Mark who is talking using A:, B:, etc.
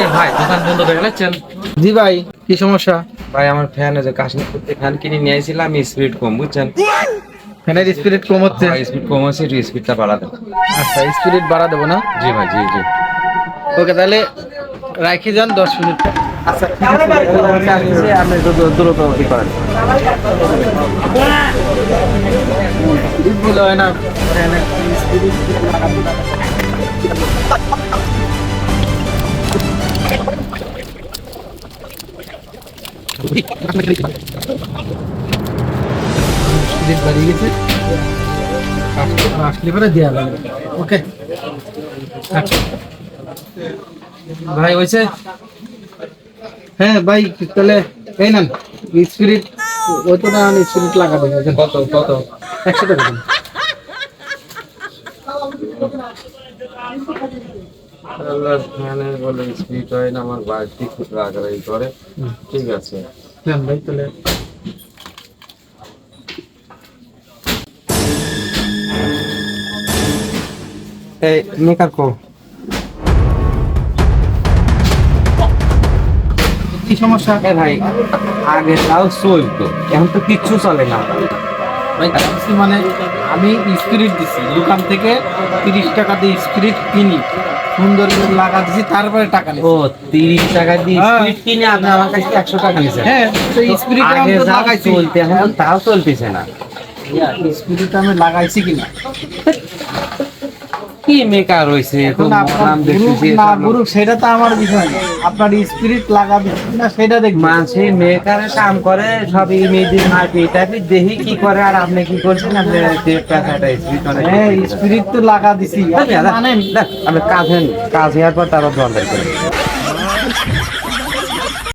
A: এ ভাই দোকান বন্ধ করে গেলেছেন
B: জি ভাই কি সমস্যা?
A: ভাই আমার ফ্যান আছে কাশ্মীর ফ্যান কিনে নিয়ে আসছিলাম স্পিড কম বুঝছেন?
B: ফ্যানের স্পিরিট কম হচ্ছে।
A: স্পিড কম একটু স্পিডটা বাড়াতে
B: আচ্ছা স্পিরিট বাড়া দেবো না?
A: জি ভাই জি জি।
B: ওকে তাহলে রাখি যান দশ মিনিট। আচ্ছা আপনি দ্রুত কি করেন। হয়। না। বাড়িয়ে গেছে। আসলে- আসলে পরে দেওয়া লাগবে। ওকে। আচ্ছা। ভাই হয়েছে? হ্যাঁ ভাই তাহলে এই নেন। স্পিরিট ওই তো না স্পিরিট লাগাবে।
A: কত কত?
B: একশো টাকা দিন
A: ফ্যানের বলে স্পিড হয় না আমার বাড়তি খুব রাগারাগি করে। ঠিক আছে।
B: ভাই তাহলে।
A: এই মেকার কো।
B: কি সমস্যা?
A: ভাই আগে তাও চলতো এখন তো কিচ্ছু চলে না।
B: ভাই মানে আমি স্পিরিট দিছি। দোকান থেকে তিরিশ টাকা দিয়ে স্পিরিট কিনি। সুন্দর করে লাগা দিছি তারপরে টাকা নিছি।
A: ও তিরিশ টাকা দিয়ে স্পিরিট কিনে আপনি আমার কাছে একশো টাকা নিয়েছেন?
B: হ্যাঁ তো স্পিরিট আমি তো লাগাইছি।
A: চলতে এখন তাও চলতেছে না।
B: স্পিরিট আমি লাগাইছি কিনা?
A: কি মেকার রয়েছে
B: সেটা তো আমার বিষয় না। আপনার স্পিরিট লাগাবে না সেটা দেখ
A: মানুষের মেকারে কাম করে সব ইমেজিন মার্কে টাইপে দেখি কি করে আর আপনি কি করছেন? আপনি টাকাটা স্পিড
B: হ্যাঁ স্পিরিট তো লাগা দিছি। আপনি জানেন
A: দেখ, কাজ কাজ হওয়ার পর তারপর বন্ধ করে